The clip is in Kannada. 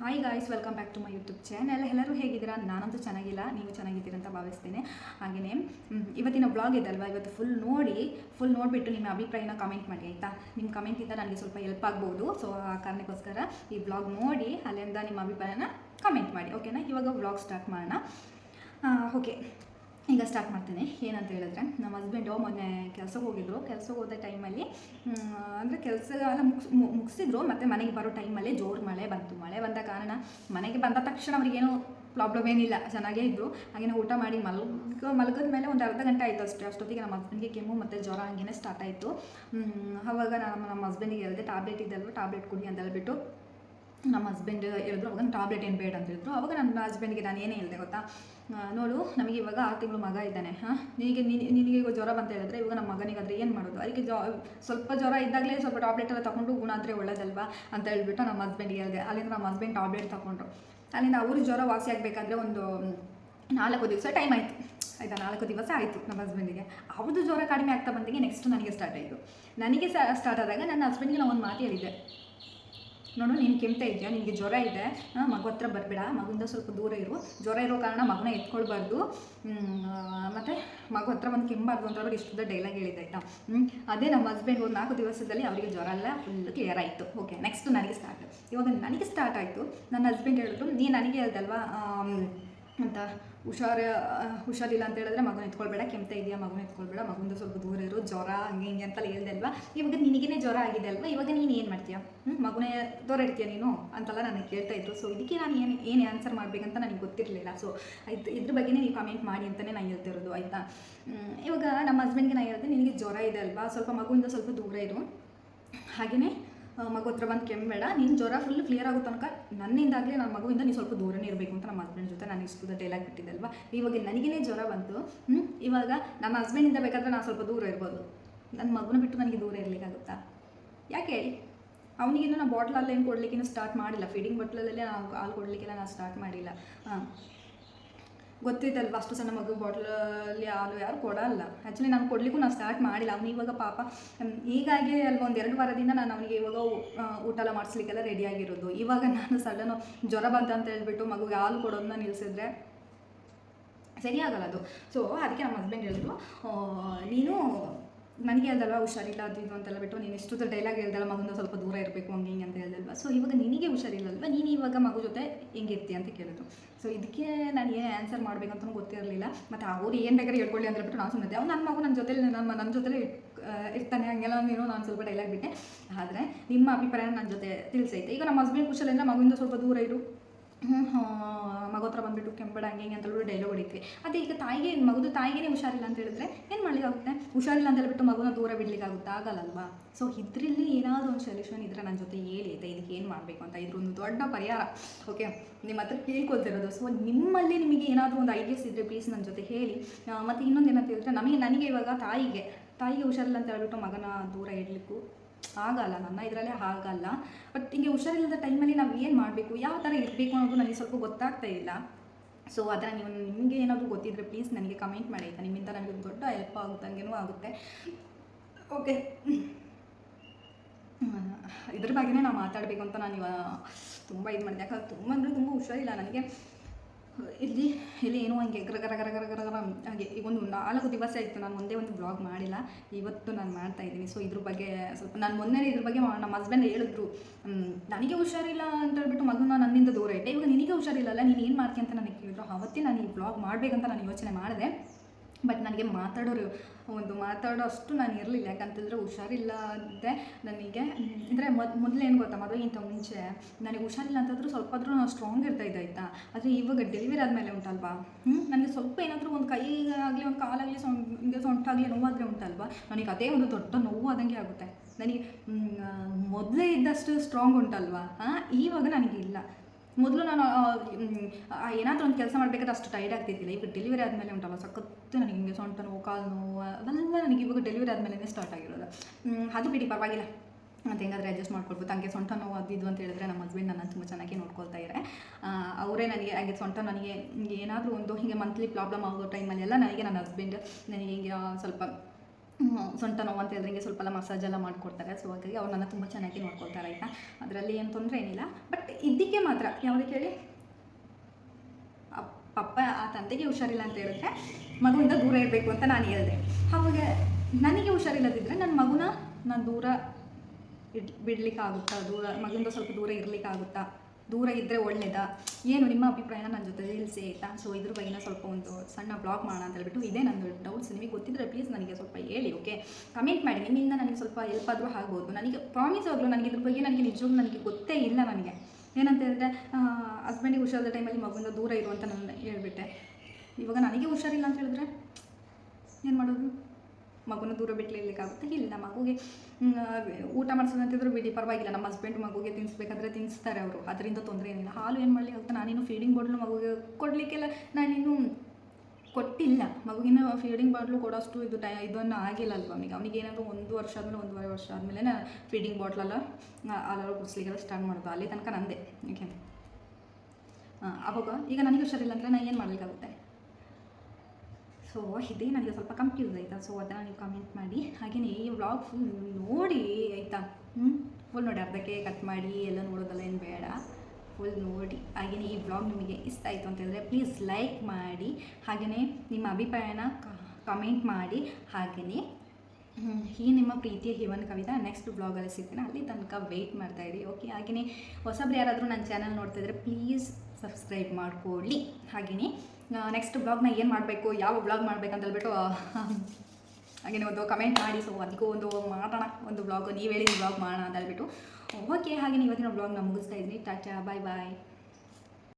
Hi guys welcome back to my YouTube channel ಎಲ್ಲರೂ ಹೇಗಿದ್ದೀರಾ? ನಾನಂತೂ ಚೆನ್ನಾಗಿಲ್ಲ. ನೀವು ಚೆನ್ನಾಗಿದ್ದೀರಂತ ಭಾವಿಸ್ತೇನೆ. ಹಾಗೆಯೇ ಇವತ್ತಿನ ಬ್ಲಾಗ್ ಇದಲ್ವಾ? ಇವತ್ತು ಫುಲ್ ನೋಡಿ ಫುಲ್ ನೋಡಿಬಿಟ್ಟು ನಿಮ್ಮ ಅಭಿಪ್ರಾಯನ ಕಮೆಂಟ್ ಮಾಡಿ, ಆಯಿತಾ? ನಿಮ್ಮ ಕಮೆಂಟಿಂದ ನನಗೆ ಸ್ವಲ್ಪ ಹೆಲ್ಪ್ ಆಗ್ಬೋದು. ಸೊ ಆ ಕಾರಣಕ್ಕೋಸ್ಕರ ಈ ಬ್ಲಾಗ್ ನೋಡಿ, ಅಲ್ಲಿಂದ ನಿಮ್ಮ ಅಭಿಪ್ರಾಯನ ಕಮೆಂಟ್ ಮಾಡಿ ಓಕೆನಾ ಇವಾಗ ಬ್ಲಾಗ್ ಸ್ಟಾರ್ಟ್ ಮಾಡೋಣ. ಓಕೆ ಈಗ ಸ್ಟಾರ್ಟ್ ಮಾಡ್ತೀನಿ. ಏನಂತ ಹೇಳಿದ್ರೆ, ನಮ್ಮ ಹಸ್ಬೆಂಡು ಮೊನ್ನೆ ಕೆಲಸಕ್ಕೆ ಹೋಗಿದ್ರು. ಕೆಲಸಕ್ಕೆ ಹೋದ ಟೈಮಲ್ಲಿ ಅಂದರೆ ಕೆಲಸ ಎಲ್ಲ ಮುಗಿಸ್ ಮುಗಿಸಿದ್ರು, ಮತ್ತು ಮನೆಗೆ ಬರೋ ಟೈಮಲ್ಲಿ ಜೋರು ಮಳೆ ಬಂತು. ಮಳೆ ಬಂದ ಕಾರಣ ಮನೆಗೆ ಬಂದ ತಕ್ಷಣ ಅವ್ರಿಗೇನು ಪ್ರಾಬ್ಲಮ್ ಏನಿಲ್ಲ. ಚೆನ್ನಾಗೇ ಇದ್ದರು ಹಾಗೇನೆ ಊಟ ಮಾಡಿ ಮಲ್ಗ, ಮಲಗಿದ ಮೇಲೆ ಒಂದು ಅರ್ಧ ಗಂಟೆ ಆಯಿತು ಅಷ್ಟೇ. ಅಷ್ಟೊತ್ತಿಗೆ ನಮ್ಮ ಹಸ್ಬೆಂಡ್ಗೆ ಕೆಮ್ಮು ಮತ್ತು ಜ್ವರ ಹಂಗೇನೆ ಸ್ಟಾರ್ಟ್ ಆಯಿತು. ಆವಾಗ ನಾನು ನಮ್ಮ ಹಸ್ಬೆಂಡಿಗೆ ಹೇಳಿದೆ ಟ್ಯಾಬ್ಲೆಟ್ ಇದ್ದಲ್ವ ಟ್ಯಾಬ್ಲೆಟ್ ಕುಡಿ ಅಂತ ಹೇಳ್ಬಿಟ್ಟು ನಮ್ಮ ಹಸ್ಬೆಂಡ್ ಹೇಳಿದ್ರು, ಅವಾಗ ಟ್ಯಾಬ್ಲೆಟ್ ಏನು ಬೇಡ ಅಂತ ಹೇಳಿದ್ರು. ಅವಾಗ ನನ್ನ ಹಸ್ಬೆಂಡ್ಗೆ ನಾನು ಏನೇ ಹೇಳಿದೆ ಗೊತ್ತಾ? ನೋಡು, ನಮಗೆ ಇವಾಗ ಆರು ತಿಂಗಳು ಮಗ ಇದ್ದಾನೆ, ಹಾಂ? ನಿನಗೆ ನಿನ- ನಿನಗೆ ಈಗ ಜ್ವರ ಬಂತ ಹೇಳಿದ್ರೆ ಇವಾಗ ನಮ್ಮ ಮಗನಿಗಾದ್ರೆ ಏನು ಮಾಡೋದು? ಅದಕ್ಕೆ ಜ, ಸ್ವಲ್ಪ ಜ್ವರ ಇದ್ದಾಗಲೇ ಸ್ವಲ್ಪ ಟ್ಯಾಬ್ಲೆಟ್ ಎಲ್ಲ ತಗೊಂಡು ಗುಣ ಆದರೆ ಒಳ್ಳೇದಲ್ವಾ ಅಂತ ಹೇಳ್ಬಿಟ್ಟು ನಮ್ಮ ಹಸ್ಬೆಂಡ್ಗೆ ಹೇಳಿದೆ. ಅಲ್ಲಿಂದ ನಮ್ಮ ಹಸ್ಬೆಂಡ್ ಟ್ಯಾಬ್ಲೆಟ್ ತಗೊಂಡ್ರು ಅಲ್ಲಿಂದ ಅವ್ರ ಜ್ವರ ವಾಸಿ ಆಗಬೇಕಾದ್ರೆ ಒಂದು ನಾಲ್ಕು ದಿವಸ ಟೈಮ್ ಆಯಿತು. ಆಯಿತಾ? ನಾಲ್ಕು ದಿವಸ ಆಯಿತು ನಮ್ಮ ಹಸ್ಬೆಂಡಿಗೆ ಅವ್ರದ್ದು ಜ್ವರ ಕಡಿಮೆ ಆಗ್ತಾ ಬಂದಿಗೆ ನೆಕ್ಸ್ಟ್ ನನಗೆ ಸ್ಟಾರ್ಟ್ ಆಯಿತು. ನನಗೆ ಸ್ಟಾರ್ಟ್ ಆದಾಗ ನನ್ನ ಹಸ್ಬೆಂಡ್ಗೆ ನಾನು ಒಂದು ಮಾತು ಹೇಳಿದ್ದೆ. ನೋಡು, ನೀನು ಕೆಮ್ತಾ ಇದೆಯಾ? ನಿನಗೆ ಜ್ವರ ಇದೆ. ಮಗು ಹತ್ರ ಬರಬೇಡ. ಮಗುಂದ ಸ್ವಲ್ಪ ದೂರ ಇರು. ಜ್ವರ ಇರೋ ಕಾರಣ ಮಗುನ ಎತ್ಕೊಳ್ಬಾರ್ದು. ಮತ್ತು ಮಗು ಹತ್ರ ಬಂದು ಕೆಮ್ಮಬಾರ್ದು ಅಂತ ಅವ್ರಿಗೆ ಇಷ್ಟದ ಡೈಲಾಗ್ ಹೇಳಿದೆ ಆಯಿತಾ ಅದೇ ನಮ್ಮ ಹಸ್ಬೆಂಡ್ ಒಂದು ನಾಲ್ಕು ದಿವಸದಲ್ಲಿ ಅವರಿಗೆ ಜ್ವರ ಎಲ್ಲ ಫುಲ್ ಕ್ಲಿಯರ್ ಆಯಿತು. ಓಕೆ ನೆಕ್ಸ್ಟ್ ನನಗೆ ಸ್ಟಾರ್ಟ್ ಇವಾಗ ನನಗೆ ಸ್ಟಾರ್ಟ್ ಆಯಿತು. ನನ್ನ ಹಸ್ಬೆಂಡ್ ಹೇಳಿದ್ರು ನೀನು ನನಗೆ ಹೇಳ್ದಲ್ವಾ? ಅಂತ. ಹುಷಾರು ಹುಷಾರಿಲ್ಲ ಅಂತ ಹೇಳಿದ್ರೆ ಮಗು ಎತ್ಕೊಳ್ಬೇಡ, ಕೆಮ್ತ ಇದೆಯಾ ಮಗು ಎತ್ಕೊಳ್ಬೇಡ, ಮಗುಂದ ಸ್ವಲ್ಪ ದೂರ ಇರು, ಜ್ವರ, ಹಂಗೆ ಹಿಂಗೆ ಅಂತಲ್ಲ ಹೇಳ್ದೆ ಅಲ್ವಾ? ಇವಾಗ ನಿನಗೇನೆ ಜ್ವರ ಆಗಿದೆ ಅಲ್ವಾ? ಇವಾಗ ನೀನು ಏನು ಮಾಡ್ತೀಯಾ? ಹ್ಞೂ ಮಗುನೇ ದೂರ ಇಡ್ತೀಯ ನೀನು? ಅಂತೆಲ್ಲ ನನಗೆ ಕೇಳ್ತಾ ಇದ್ರು. ಸೊ ಇದಕ್ಕೆ ನಾನು ಏನು ಏನು ಆನ್ಸರ್ ಮಾಡಬೇಕಂತ ನನಗೆ ಗೊತ್ತಿರಲಿಲ್ಲ. ಸೊ ಆಯ್ತು, ಇದ್ರ ಬಗ್ಗೆನೇ ನೀವು ಕಮೆಂಟ್ ಮಾಡಿ ಅಂತಲೇ ನಾನು ಹೇಳ್ತಿರೋದು ಆಯಿತಾ? ಇವಾಗ ನಮ್ಮ ಹಸ್ಬೆಂಡ್ಗೆ ನಾನು ಹೇಳಿದೆ, ನಿನಗೆ ಜ್ವರ ಇದೆ ಅಲ್ವಾ? ಸ್ವಲ್ಪ ಮಗುವಿಂದ ಸ್ವಲ್ಪ ದೂರ ಇರು. ಹಾಗೆಯೇ ಮಗು ಹತ್ರ ಬಂದು ಕೆಮ್ಮಬೇಡ ನಿನ್ನ ಜ್ವರ ಫುಲ್ ಕ್ಲಿಯರ್ ಆಗೋ ತನಕ ನನ್ನಿಂದಾಗಲೇ ನನ್ನ ಮಗುವಿಂದ ನೀವು ಸ್ವಲ್ಪ ದೂರನೇ ಇರಬೇಕು ಅಂತ ನಮ್ಮ ಹಸ್ಬೆಂಡ್ ಜೊತೆ ನಾನು ಇಷ್ಟು ಡೈಲಾಗ್ ಬಿಟ್ಟಿದ್ದಲ್ವಾ? ಇವಾಗ ನನಗೇ ಜ್ವರ ಬಂತು ಇವಾಗ ನಮ್ಮ ಹಸ್ಬೆಂಡಿಂದ ಬೇಕಾದರೆ ನಾನು ಸ್ವಲ್ಪ ದೂರ ಇರ್ಬೋದು. ನನ್ನ ಮಗುನ ಬಿಟ್ಟು ನನಗೆ ದೂರ ಇರಲಿಕ್ಕಾಗುತ್ತಾ? ಯಾಕೆ? ಹೇಳಿ ಅವನಿಗಿನ್ನೂ ನಾನು ಬಾಟ್ಲಲ್ಲಿ ಏನು ಕೊಡಲಿಕ್ಕೆ ಸ್ಟಾರ್ಟ್ ಮಾಡಿಲ್ಲ. ಫೀಡಿಂಗ್ ಬಾಟ್ಲಲ್ಲೇ ನಾವು ಹಾಲು ಕೊಡಲಿಕ್ಕೆಲ್ಲ ನಾನು ಸ್ಟಾರ್ಟ್ ಮಾಡಿಲ್ಲ. ಹಾಂ. ಗೊತ್ತಿದ್ದಲ್ವ ಅಷ್ಟು ಸಣ್ಣ ಮಗು ಬಾಟ್ಲಲ್ಲಿ ಹಾಲು ಯಾರು ಕೊಡಲ್ಲ. ಆ್ಯಕ್ಚುಲಿ ನಾನು ಕೊಡಲಿಕ್ಕೂ ನಾನು ಸ್ಟಾರ್ಟ್ ಮಾಡಿಲ್ಲ. ಅವ್ನು ಇವಾಗ ಪಾಪ ಈಗಾಗಿಯೇ ಅಲ್ವ ಒಂದು ಎರಡು ವಾರದಿಂದ ನಾನು ಅವನಿಗೆ ಇವಾಗ ಊಟ ಎಲ್ಲ ಮಾಡಿಸ್ಲಿಕ್ಕೆಲ್ಲ ರೆಡಿಯಾಗಿರೋದು ಇವಾಗ ನಾನು ಸಡನ್ ಜ್ವರ ಬಂತ ಅಂತ ಹೇಳ್ಬಿಟ್ಟು ಮಗುಗೆ ಹಾಲು ಕೊಡೋದನ್ನ ನಿಲ್ಲಿಸಿದ್ರೆ ಸರಿಯಾಗಲ್ಲ ಅದು. ಸೊ ಅದಕ್ಕೆ ನಮ್ಮ ಹಸ್ಬೆಂಡ್ ಹೇಳಿದ್ರು ನೀನು ನನಗೆ ಹೇಳ್ದಲ್ವ ಹುಷಾರಿಲ್ಲ ಅದು ಇದು ಅಂತೆಲ್ಲ ಬಿಟ್ಟು ನೀನು ಇಷ್ಟು ಡೈಲಾಗ್ ಹೇಳ್ದಲ್ಲ ಮಗುನ ಸ್ವಲ್ಪ ದೂರ ಇರಬೇಕು ಹಂಗೆ ಹಿಂಗೆ ಅಂತ ಹೇಳ್ದಲ್ವ? ಸೊ ಇವಾಗ ನಿನಗೆ ಹುಷಾರಿಲ್ಲಲ್ವ? ನೀನು ಇವಾಗ ಮಗು ಜೊತೆ ಹೆಂಗಿರ್ತೀಯ ಅಂತ ಕೇಳಿದ್ರು. ಸೊ ಇದಕ್ಕೆ ನಾನು ಏನು ಆನ್ಸರ್ ಮಾಡ್ಬೇಕಂತಲೂ ಗೊತ್ತಿರಲಿಲ್ಲ. ಮತ್ತು ಅವ್ರು ಏನು ಬೇಕಾದ್ರೆ ಹೇಳ್ಕೊಳ್ಳಿ ಅಂತ ಬಿಟ್ಟು ನಾನು ಸುಮ್ಮನೆ ಅವ್ನು ನನ್ನ ಮಗು ನನ್ನ ಜೊತೆಲಿ ನಮ್ಮ ನನ್ನ ಆ, ಇರ್ತಾನೆ ಹಂಗೆಲ್ಲ ನೀನು ನಾನು ಸ್ವಲ್ಪ ಡೈಲಾಗ್ ಬಿಟ್ಟೆ. ಆದರೆ ನಿಮ್ಮ ಅಭಿಪ್ರಾಯ ನನ್ನ ಜೊತೆ ತಿಳಿಸೈತೆ. ಈಗ ನಮ್ಮ ಹಸ್ಬೆಂಡ್ ಖುಷಿಯಲ್ಲ ಮಗುವಿಂದ ಸ್ವಲ್ಪ ದೂರ ಇರು. ಹ್ಞೂ ಮಗು ಹತ್ರ ಬಂದುಬಿಟ್ಟು ಕೆಂಪಡ ಹಂಗೆ ಹಿಂಗೆ ಅಂತ ಹೇಳಿ ಡೈಲಾಗ್ ಹೊಡಿತೀವಿ. ಅದೇ ಈಗ ತಾಯಿಗೆ, ಮಗುದು ತಾಯಿಗೆ ಹುಷಾರಿಲ್ಲ ಅಂತ ಹೇಳಿದ್ರೆ ಏನು ಮಾಡಲಿಕ್ಕಾಗುತ್ತೆ ಹುಷಾರಿಲ್ಲ ಅಂತ ಹೇಳ್ಬಿಟ್ಟು ಮಗುನ ದೂರ ಬಿಡ್ಲಿಕ್ಕಾಗುತ್ತೆ? ಆಗಲ್ಲಲ್ವಾ? ಸೊ ಇದರಲ್ಲಿ ಏನಾದರೂ ಒಂದು ಸೊಲ್ಯೂಷನ್ ಇದ್ರೆ ನನ್ನ ಜೊತೆ ಹೇಳಿ ಆಯಿತಾ ಇದಕ್ಕೆ ಏನು ಮಾಡಬೇಕು ಅಂತ? ಇದ್ರ ಒಂದು ದೊಡ್ಡ ಪರಿಹಾರ. ಓಕೆ ನಿಮ್ಮ ಹತ್ರ ಕೇಳ್ಕೊಳ್ತಿರೋದು ಸೊ ನಿಮ್ಮಲ್ಲಿ ನಿಮಗೆ ಏನಾದರೂ ಒಂದು ಐಡಿಯಾಸ್ ಇದ್ದರೆ ಪ್ಲೀಸ್ ನನ್ನ ಜೊತೆ ಹೇಳಿ. ಮತ್ತು ಇನ್ನೊಂದು ಏನಂತ ಹೇಳಿದ್ರೆ ನಮಗೆ, ನನಗೆ ಇವಾಗ ತಾಯಿಗೆ ತಾಯಿಗೆ ಹುಷಾರಿಲ್ಲ ಅಂತ ಹೇಳ್ಬಿಟ್ಟು ಮಗನ ದೂರ ಇಡಲಿಕ್ಕೂ ಆಗಲ್ಲ ನನ್ನ ಇದರಲ್ಲೇ ಆಗಲ್ಲ ಬಟ್ ಹಿಂಗೆ ಹುಷಾರಿಲ್ಲದ ಟೈಮಲ್ಲಿ ನಾವು ಏನು ಮಾಡಬೇಕು, ಯಾವ ಥರ ಇರಬೇಕು ಅನ್ನೋದು ನನಗೆ ಸ್ವಲ್ಪ ಗೊತ್ತಾಗ್ತಾ ಇಲ್ಲ. ಸೊ ಅದನ್ನು ನೀವು, ನಿಮಗೆ ಏನಾದರೂ ಗೊತ್ತಿದ್ರೆ ಪ್ಲೀಸ್ ನನಗೆ ಕಮೆಂಟ್ ಮಾಡಿ, ಆಯಿತಾ? ನಿಮ್ಮಿಂದ ನನಗೆ ದೊಡ್ಡ ಹೆಲ್ಪ್ ಆಗುತ್ತಂಗೆನೂ ಆಗುತ್ತೆ. ಓಕೆ ಇದ್ರ ಬಗ್ಗೆನೇ ನಾವು ಮಾತಾಡಬೇಕು ಅಂತ ನಾನು ತುಂಬ ಇದು ಮಾಡಿದೆ. ಯಾಕಂದ್ರೆ ತುಂಬ ಅಂದರೆ ತುಂಬ ಹುಷಾರಿಲ್ಲ ನನಗೆ. ಇಲ್ಲಿ ಇಲ್ಲಿ ಏನೋ ಹಂಗೆ ಗರ ಗರ ಗರ ಗರ ಗರ ಗರ ಹಾಗೆ ಈಗ ಒಂದು ನಾಲ್ಕು ದಿವಸ ಆಯಿತು ನಾನು ಒಂದೇ ಒಂದು ಬ್ಲಾಗ್ ಮಾಡಿಲ್ಲ. ಇವತ್ತು ನಾನು ಮಾಡ್ತಾ ಇದ್ದೀನಿ. ಸೊ ಇದ್ರ ಬಗ್ಗೆ ಸ್ವಲ್ಪ ನಾನು ಮೊನ್ನೆ ಇದ್ರ ಬಗ್ಗೆ ನಮ್ಮ ಹಸ್ಬೆಂಡ್ ಹೇಳಿದ್ರು. ನನಗೆ ಹುಷಾರಿಲ್ಲ ಅಂತ ಹೇಳ್ಬಿಟ್ಟು ನಾನು ನನ್ನಿಂದ ದೂರ ಇಟ್ಟೆ. ಇವಾಗ ನಿನಗೆ ಹುಷಾರಿಲ್ಲಲ್ಲ, ನೀನು ಏನು ಮಾಡ್ತೀನಿ ಅಂತ ನನಗೆ ಕೇಳಿದ್ರು. ಅವತ್ತೇ ನಾನು ಈ ಬ್ಲಾಗ್ ಮಾಡಬೇಕಂತ ನಾನು ಯೋಚನೆ ಮಾಡಿದೆ. ಬಟ್ ನನಗೆ ಮಾತಾಡೋರು, ಒಂದು ಮಾತಾಡೋ ಅಷ್ಟು ನಾನು ಇರಲಿಲ್ಲ. ಯಾಕಂತಂದರೆ ಹುಷಾರಿಲ್ಲ ಅಂತೆ ನನಗೆ. ಅಂದರೆ ಮೊದ್, ಮೊದಲೇನು ಗೊತ್ತಾ ಮದುವೆಗಿಂತ ಮುಂಚೆ, ನನಗೆ ಹುಷಾರಿಲ್ಲ ಅಂತಂದ್ರೂ ಸ್ವಲ್ಪ ಆದರೂ ನಾನು ಸ್ಟ್ರಾಂಗ್ ಇರ್ತಾ ಇದ್ದೆ, ಆಯಿತಾ? ಆದರೆ ಇವಾಗ ಡೆಲಿವರಿ ಆದಮೇಲೆ ಉಂಟಲ್ವಾ? ನನಗೆ ಸ್ವಲ್ಪ ಏನಾದರೂ ಒಂದು ಕೈ ಆಗಲಿ ಒಂದು ಕಾಲಾಗಲಿ ಸೊಂಟ ಸೊಂಟಾಗಲಿ ನೋವಾದರೆ ಉಂಟಲ್ವಾ? ನನಗೆ ಅದೇ ಒಂದು ದೊಡ್ಡ ನೋವು ಆದಂಗೆ ಆಗುತ್ತೆ. ನನಗೆ ಮೊದಲೇ ಇದ್ದಷ್ಟು ಸ್ಟ್ರಾಂಗ್ ಉಂಟಲ್ವಾ? ಹಾಂ ಇವಾಗ ನನಗಿಲ್ಲ ಮೊದಲು ನಾನು ಏನಾದರೂ ಒಂದು ಕೆಲಸ ಮಾಡಬೇಕಾದ್ರೆ ಅಷ್ಟು ಟೈರ್ಡ್ ಆಗ್ತಿದ್ದಿಲ್ಲ. ಈಗ ಡೆಲಿವರಿ ಆದಮೇಲೆ ಉಂಟಲ್ಲ, ಸಖತ್ತು ನನಗೆ ಹಿಂಗೆ ಸೊಂಟ ನೋವು, ಕಾಲು ನೋವು, ಅದೆಲ್ಲ ನನಗೆ ಇವಾಗ ಡೆಲಿವರಿ ಆದಮೇಲೆ ಸ್ಟಾರ್ಟ್ ಆಗಿರೋದು. ಅದು ಬಿಡಿ, ಪರವಾಗಿಲ್ಲ. ಮತ್ತು ಹೆಂಗಾದ್ರೆ ಅಡ್ಜಸ್ಟ್ ಮಾಡ್ಕೊಳ್ಬೋದು ಹಂಗೆ ಸೊಂಟ ನೋವು ಅದು ಅಂತ ಹೇಳಿದ್ರೆ ನಮ್ಮ ಹಸ್ಬೆಂಡ್ ನನ್ನ ತುಂಬ ಚೆನ್ನಾಗಿ ನೋಡ್ಕೊಳ್ತಾ ಇದ್ದಾರೆ ಅವರೇ ನನಗೆ, ಹಾಗೆ ಸೊಂಟ ನನಗೆ ಏನಾದರೂ ಒಂದು ಹೀಗೆ ಮಂತ್ಲಿ ಪ್ರಾಬ್ಲಮ್ ಆಗೋ ಟೈಮಲ್ಲೆಲ್ಲ ನನಗೆ ನನ್ನ ಹಸ್ಬೆಂಡ್ ನನಗೆ ಸ್ವಲ್ಪ ಸೊಂಟ ನೋವು ಅಂತ ಹೇಳಿದ್ರೆ ಹಿಂಗೆ ಸ್ವಲ್ಪ ಎಲ್ಲ ಮಸಾಜ್ ಎಲ್ಲ ಮಾಡಿಕೊಡ್ತಾರೆ. ಸೊ ಹಾಗಾಗಿ ಅವ್ರು ನನ್ನ ತುಂಬ ಚೆನ್ನಾಗಿ ನೋಡ್ಕೊಳ್ತಾರೆ, ಆಯಿತಾ? ಅದರಲ್ಲಿ ಏನು ತೊಂದರೆ ಏನಿಲ್ಲ. ಬಟ್ ಇದಕ್ಕೆ ಮಾತ್ರ ಯಾವುದಕ್ಕೆ ಹೇಳಿ ಅಪ್ಪ ಪಪ್ಪ ಆ ತಂದೆಗೆ ಹುಷಾರಿಲ್ಲ ಅಂತ ಹೇಳಿದ್ರೆ ಮಗುವಿಂದ ದೂರ ಇರಬೇಕು ಅಂತ ನಾನು ಹೇಳಿದೆ. ಅವಾಗ ನನಗೆ ಹುಷಾರಿಲ್ಲದಿದ್ದರೆ ನನ್ನ ಮಗುನ ನಾನು ದೂರ ಇಡ್, ಬಿಡ್ಲಿಕ್ಕಾಗುತ್ತಾ? ದೂರ, ಮಗುವಿಂದ ಸ್ವಲ್ಪ ದೂರ ಇರಲಿಕ್ಕಾಗುತ್ತಾ? ದೂರ ಇದ್ದರೆ ಒಳ್ಳೇದಾ? ಏನು ನಿಮ್ಮ ಅಭಿಪ್ರಾಯನ ನನ್ನ ಜೊತೆ ತಿಳಿಸಿ ಆಯಿತಾ? ಸೊ ಇದ್ರ ಬಗ್ಗೆನ ಸ್ವಲ್ಪ ಒಂದು ಸಣ್ಣ ಬ್ಲಾಗ್ ಮಾಡೋಣ ಅಂತ ಹೇಳ್ಬಿಟ್ಟು ಇದೇ ನನ್ನ ಡೌಟ್ಸ್ ನಿಮಗೆ ಗೊತ್ತಿದ್ರೆ ಪ್ಲೀಸ್ ನನಗೆ ಸ್ವಲ್ಪ ಹೇಳಿ ಓಕೆ ಕಮೆಂಟ್ ಮಾಡಿ. ನಿಮ್ಮಿಂದ ನನಗೆ ಸ್ವಲ್ಪ ಹೆಲ್ಪ್ ಆದರೂ ಆಗ್ಬೋದು. ನನಗೆ ಪ್ರಾಮಿಸ್ ಆಗಲು ನನಗೆ ಇದ್ರ ಬಗ್ಗೆ ನನಗೆ ನಿಜವಾಗ್ಲೂ ನನಗೆ ಗೊತ್ತೇ ಇಲ್ಲ ನನಗೆ. ಏನಂತ ಹೇಳಿದ್ರೆ ಹಸ್ಬೆಂಡಿಗೆ ಹುಷಾರಾದ ಟೈಮಲ್ಲಿ ಮಗುವಿಂದ ದೂರ ಇರು ಅಂತ ನಾನು ಹೇಳ್ಬಿಟ್ಟೆ. ಇವಾಗ ನನಗೆ ಹುಷಾರಿಲ್ಲ ಅಂತ ಹೇಳಿದ್ರೆ ಏನು ಮಾಡೋದು? ಮಗುನ ದೂರ ಬಿಟ್ಲಿರ್ಲಿಕ್ಕಾಗುತ್ತೆ ಇಲ್ಲ ಮಗುಗೆ ಊಟ ಮಾಡಿಸೋದಂತಿದ್ರು ಬಿಡಿ, ಪರವಾಗಿಲ್ಲ. ನಮ್ಮ ಹಸ್ಬೆಂಡ್ ಮಗುಗೆ ತಿನ್ನಿಸ್ಬೇಕಾದ್ರೆ ತಿನ್ನಿಸ್ತಾರೆ ಅವರು. ಅದರಿಂದ ತೊಂದರೆ ಏನಿಲ್ಲ. ಹಾಲು ಏನು ಮಾಡಲಿ ಆಗುತ್ತೆ ನಾನೇನು ಫೀಡಿಂಗ್ ಬಾಟ್ಲು ಮಗುಗೆ ಕೊಡಲಿಕ್ಕೆಲ್ಲ ನಾನಿನ್ನು ಕೊಟ್ಟಿಲ್ಲ. ಮಗುಗಿನ ಫೀಡಿಂಗ್ ಬಾಟ್ಲು ಕೊಡೋಷ್ಟು ಇದು ಟೈ, ಇದನ್ನು ಆಗಿಲ್ಲ ಅಲ್ವ ಅವನಿಗೆ? ಅವನಿಗೆ ಏನಾದರೂ ಒಂದು ವರ್ಷ ಆದಮೇಲೆ ಒಂದೂವರೆ ವರ್ಷ ಆದಮೇಲೆ ನಾನು ಫೀಡಿಂಗ್ ಬಾಟ್ಲೆಲ್ಲ ಹಾಲೆಲ್ಲ ಕುಡಿಸ್ಲಿಕ್ಕೆಲ್ಲ ಸ್ಟಾರ್ಟ್ ಮಾಡೋದು. ಅಲ್ಲಿ ತನಕ ನಂದೆ. ಓಕೆ ಅವಾಗ ಈಗ ನನಗೆ ಹುಷಾರಿಲ್ಲ ಅಂದರೆ ನಾನು ಏನು ಮಾಡಲಿಕ್ಕಾಗುತ್ತೆ? ಸೊ ಇದೇ ನನಗೆ ಸ್ವಲ್ಪ ಕನ್ಫ್ಯೂಸ್ ಆಯಿತಾ? ಸೊ ಅದನ್ನು ನೀವು ಕಮೆಂಟ್ ಮಾಡಿ. ಹಾಗೆಯೇ ಈ ವ್ಲಾಗ್ ಫುಲ್ ನೋಡಿ ಆಯಿತಾ? ಹ್ಞೂ ಫುಲ್ ನೋಡಿ ಅರ್ಧಕ್ಕೆ ಕಟ್ ಮಾಡಿ, ಎಲ್ಲ ನೋಡೋದಲ್ಲ ಏನು ಬೇಡ. ಫುಲ್ ನೋಡಿ. ಹಾಗೆಯೇ ಈ ವ್ಲಾಗ್ ನಿಮಗೆ ಇಷ್ಟ ಆಯಿತು ಅಂತ ಹೇಳಿದ್ರೆ ಪ್ಲೀಸ್ ಲೈಕ್ ಮಾಡಿ. ಹಾಗೆಯೇ ನಿಮ್ಮ ಅಭಿಪ್ರಾಯನ ಕಮೆಂಟ್ ಮಾಡಿ. ಹಾಗೆಯೇ ಈ ನಿಮ್ಮ ಪ್ರೀತಿಯ ಹಿವನ್ ಕವಿತಾ ನೆಕ್ಸ್ಟ್ ಬ್ಲಾಗಲ್ಲಿ ಸಿಗ್ತೀನಿ. ಅಲ್ಲಿ ತನಕ ವೆಯ್ಟ್ ಮಾಡ್ತಾ ಇರಿ. ಓಕೆ ಹಾಗೆಯೇ ಹೊಸಬ್ರು ಯಾರಾದರೂ ನನ್ನ ಚಾನಲ್ ನೋಡ್ತಾ ಇದ್ದರೆ ಪ್ಲೀಸ್ ಸಬ್ಸ್ಕ್ರೈಬ್ ಮಾಡ್ಕೊಳ್ಳಿ. ಹಾಗೆಯೇ ನೆಕ್ಸ್ಟ್ ಬ್ಲಾಗ್ನ ಏನು ಮಾಡಬೇಕು, ಯಾವ ಬ್ಲಾಗ್ ಮಾಡ್ಬೇಕಂತೇಳ್ಬಿಟ್ಟು ಹಾಗೆಯೇ ಒಂದು ಕಮೆಂಟ್ ಮಾಡಿ. ಸೊ ಅದಕ್ಕೂ ಒಂದು ಮಾಡೋಣ ಒಂದು ಬ್ಲಾಗ್ ನೀವು ಹೇಳಿದ ಬ್ಲಾಗ್ ಮಾಡೋಣ ಅಂತ ಹೇಳ್ಬಿಟ್ಟು. ಓಕೆ ಹಾಗೆಯೇ ಇವತ್ತಿನ ಬ್ಲಾಗ್ನ ಮುಗಿಸ್ತಾ ಇದ್ದೀನಿ. ಟಾಟಾ ಬಾಯ್ ಬಾಯ್